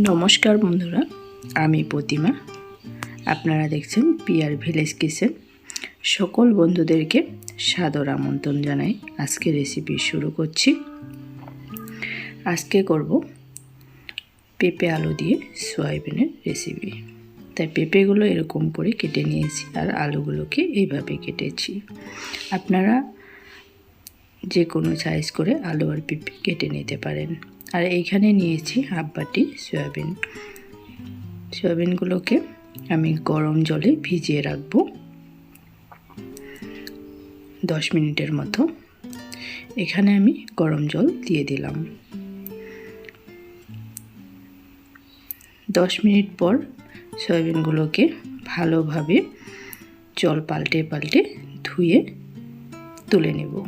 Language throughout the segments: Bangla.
নমস্কার বন্ধুরা, আমি প্রতিমা। আপনারা দেখছেন পিয়ার ভিলেজ কিচেন। সকল বন্ধুদেরকে সাদর আমন্ত্রণ জানাই। আজকে রেসিপি শুরু করছি। আজকে করব পেঁপে আলু দিয়ে সয়াবিনের রেসিপি তাই পেঁপেগুলো এরকম করে কেটে নিয়েছি আর আলুগুলোকে এইভাবে কেটেছি। আপনারা যে কোনো সাইজ করে আলু আর পেঁপে কেটে নিতে পারেন। আর এইখানে নিয়েছি হাফ বাটি সয়াবিন। সয়াবিনগুলোকে আমি গরম জলে ভিজিয়ে রাখব। দশ মিনিটের মতো। এখানে আমি গরম জল দিয়ে দিলাম। দশ মিনিট পর সয়াবিনগুলোকে ভালোভাবে জল পাল্টে পাল্টে ধুয়ে তুলে নেব।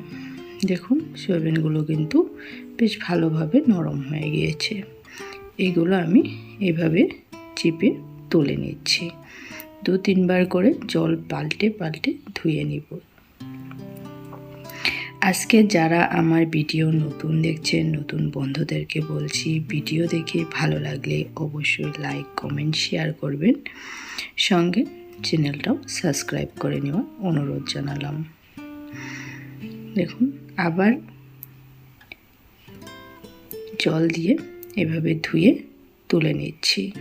দেখুন, সয়াবিনগুলো কিন্তু বেশ ভালোভাবে নরম হয়ে গিয়েছে। এগুলো আমি এভাবে চিপে তুলে নিচ্ছি। দু তিনবার করে জল পাল্টে পাল্টে ধুয়ে নিব। আজকে যারা আমার ভিডিও নতুন দেখছেন, নতুন বন্ধুদেরকে বলছি, ভিডিও দেখে ভালো লাগলে অবশ্যই লাইক, কমেন্ট, শেয়ার করবেন। সঙ্গে চ্যানেলটাও সাবস্ক্রাইব করে নেওয়ার অনুরোধ জানালাম। দেখুন, আবার জল দিয়ে এভাবে ধুয়ে তুলে নিচ্ছি।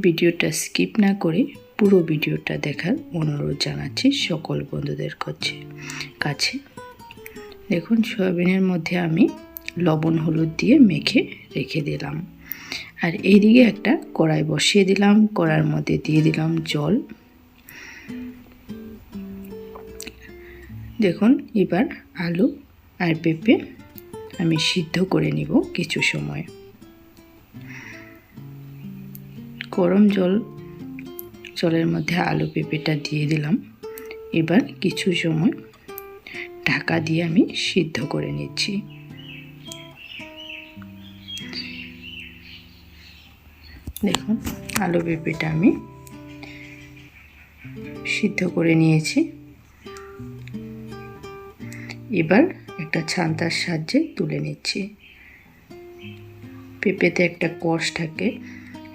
ভিডিওটা স্কিপ না করে পুরো ভিডিওটা দেখার অনুরোধ জানাচ্ছি সকল বন্ধুদের কাছে। কাছে। দেখুন, সয়াবিনের মধ্যে আমি লবণ, হলুদ দিয়ে মেখে রেখে দিলাম। আর এইদিকে একটা কড়াই বসিয়ে দিলাম কড়ার মধ্যে দিয়ে দিলাম জল। দেখুন, এবার আলু আর পেঁপে আমি সিদ্ধ করে নিব কিছু সময়। গরম জল, জলের মধ্যে আলু পেঁপেটা দিয়ে দিলাম। এবার কিছু সময় ঢাকা দিয়ে আমি সিদ্ধ করে নিচ্ছি। দেখুন, আলু পেঁপেটা আমি সিদ্ধ করে নিয়েছি। এবার একটা ছান্তার সাহায্যে তুলে নিচ্ছি। পেঁপেতে একটা কষ থাকে,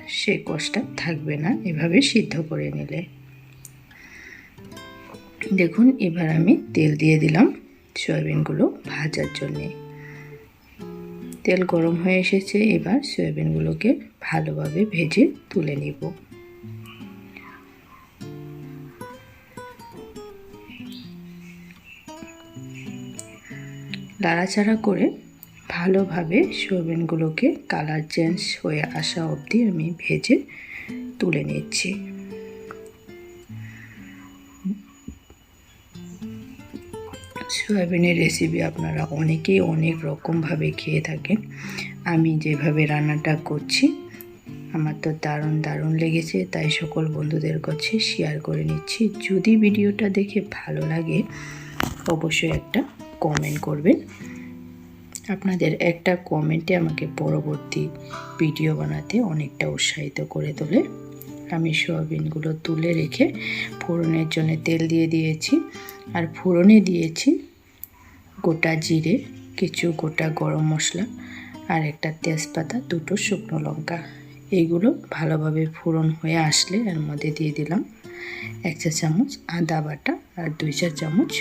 সে কষটা থাকবে না, এভাবে সিদ্ধ করে নিলে। দেখুন, এবার আমি তেল দিয়ে দিলাম সয়াবিনগুলো ভাজার জন্যে। তেল গরম হয়ে এসেছে, এবার সয়াবিনগুলোকে ভালোভাবে ভেজে তুলে নিব। লাড়াচাড়া করে ভালোভাবে সোয়াবিনগুলোকে কালার চেঞ্জ হয়ে আসা অবধি আমি ভেজে তুলে নিচ্ছি। সয়াবিনের রেসিপি আপনারা অনেকেই অনেক রকমভাবে খেয়ে থাকেন। আমি যেভাবে রান্নাটা করছি, আমার তো দারুণ দারুণ লেগেছে, তাই সকল বন্ধুদের কাছে শেয়ার করে নিচ্ছি। যদি ভিডিওটা দেখে ভালো লাগে, অবশ্যই একটা কমেন্ট করবেন। আপনাদের একটা কমেন্টে আমাকে পরবর্তী ভিডিও বানাতে অনেকটা উৎসাহিত করে তোলে। আমি সোয়াবিনগুলো তুলে রেখে ফোড়নের জন্য তেল দিয়ে দিয়েছি। আর ফোড়নে দিয়েছি গোটা জিরে, কিছু গোটা গরম মশলা আর একটা তেজপাতা, দুটো শুকনো লঙ্কা। এইগুলো ভালোভাবে ফোড়ন হয়ে আসলে এর মধ্যে দিয়ে দিলাম। এক চা চামচ আদা বাটা আর দুই চা চামচ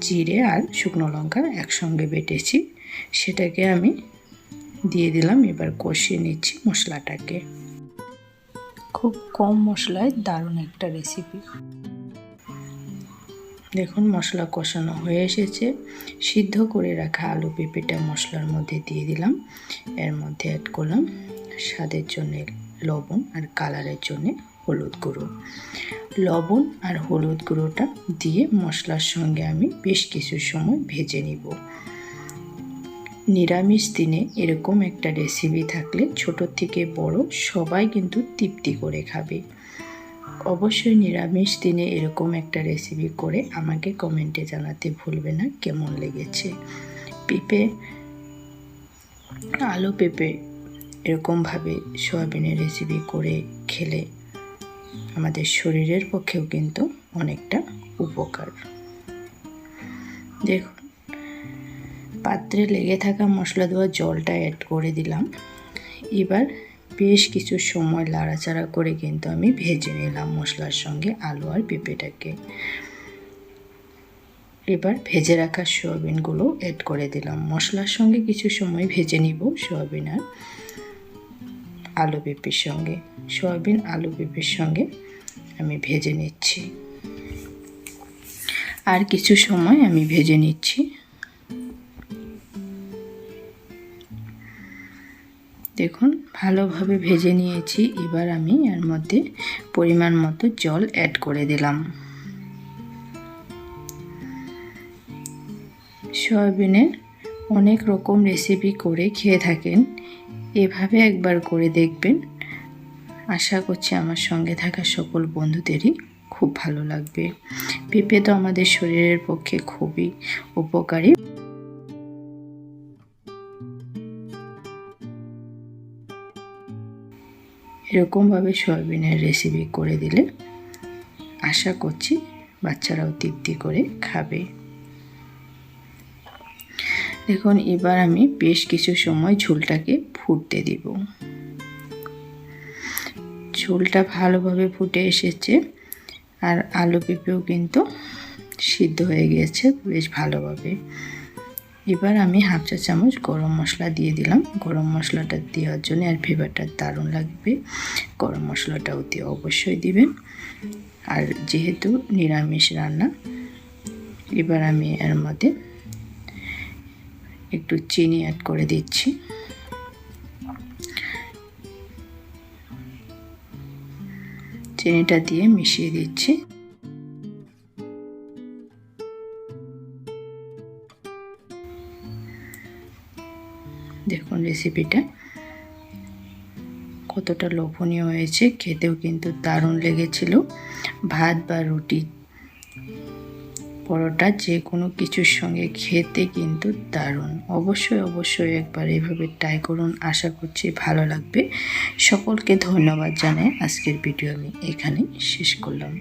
জিরে আর শুকনো লঙ্কা একসঙ্গে বেটেছি। সেটাকে আমি দিয়ে দিলাম, এবার কষিয়ে নিচ্ছি মশলাটাকে। খুব কম মশলায় দারুণ একটা রেসিপি দেখুন, মশলা কষানো হয়ে এসেছে। সিদ্ধ করে রাখা আলু পেঁপেটা মশলার মধ্যে দিয়ে দিলাম। এর মধ্যে অ্যাড করলাম স্বাদের জন্য লবণ আর কালারের জন্য হলুদ গুঁড়ো। লবণ আর হলুদ গুঁড়োটা দিয়ে মশলার সঙ্গে আমি বেশ কিছু সময় ভেজে নিব। নিরামিষ দিনে এরকম একটা রেসিপি থাকলে ছোট থেকে বড় সবাই কিন্তু তৃপ্তি করে খাবে। অবশ্যই নিরামিষ দিনে এরকম একটা রেসিপি করে আমাকে কমেন্টে জানাতে ভুলবে না, কেমন লেগেছে? পেঁপে, আলু পেঁপে এরকমভাবে সয়াবিনের রেসিপি করে খেলে আমাদের শরীরের পক্ষেও কিন্তু অনেকটা উপকার। দেখুন, পাত্রে লেগে থাকা মশলা দেওয়া জলটা অ্যাড করে দিলাম। এবার বেশ কিছু সময় লাড়াচাড়া করে কিন্তু আমি ভেজে নিলাম মশলার সঙ্গে আলু আর পেঁপেটাকে। এবার ভেজে রাখা সয়াবিনগুলো অ্যাড করে দিলাম। মশলার সঙ্গে কিছু সময় ভেজে নিব সয়াবিন আর আলু পেঁপের সঙ্গে, সয়াবিন আলু পেঁপের সঙ্গে আমি ভেজে নিচ্ছি। আর কিছু সময় আমি ভেজে নিচ্ছি। দেখুন, ভালোভাবে ভেজে নিয়েছি। এবার আমি এর মধ্যে পরিমাণ মতো জল অ্যাড করে দিলাম। সয়াবিনের অনেক রকম রেসিপি করে খেয়ে থাকেন। এভাবে একবার করে দেখবেন। আশা করছি আমার সঙ্গে থাকা সকল বন্ধুদেরই খুব ভালো লাগবে। পেঁপে তো আমাদের শরীরের পক্ষে খুবই উপকারী। এরকমভাবে সয়াবিনের রেসিপি করে দিলে আশা করছি বাচ্চারাও তৃপ্তি করে খাবে। দেখুন এবার আমি বেশ কিছু সময় ঝোলটাকে ফুটতে দিব। ঝোলটা ভালোভাবে ফুটে এসেছে আর আলু পেঁপেও কিন্তু সিদ্ধ হয়ে গিয়েছে বেশ ভালোভাবে। এবার আমি হাফ চা চামচ গরম মশলা দিয়ে দিলাম। গরম মশলাটা দেওয়ার জন্য আর ফ্লেভারটা দারুণ লাগবে। গরম মশলাটা অতি অবশ্যই দিবেন। আর যেহেতু নিরামিষ রান্না, এবার আমি এর মধ্যে একটু চিনি অ্যাড করে দিচ্ছি। চিনিটা দিয়ে মিশিয়ে দিচ্ছি। দেখুন রেসিপিটা কতটা লোভনীয় হয়েছে, খেতেও কিন্তু দারুণ লেগেছিল। ভাত বা রুটি পরোটা যে কোনো কিছুর সঙ্গে খেতে কিন্তু দারুণ। অবশ্যই অবশ্যই একবার এভাবে ট্রাই করুন। আশা করছি ভালো লাগবে। সকলকে ধন্যবাদ জানাই আজকের ভিডিও আমি এখানেই শেষ করলাম।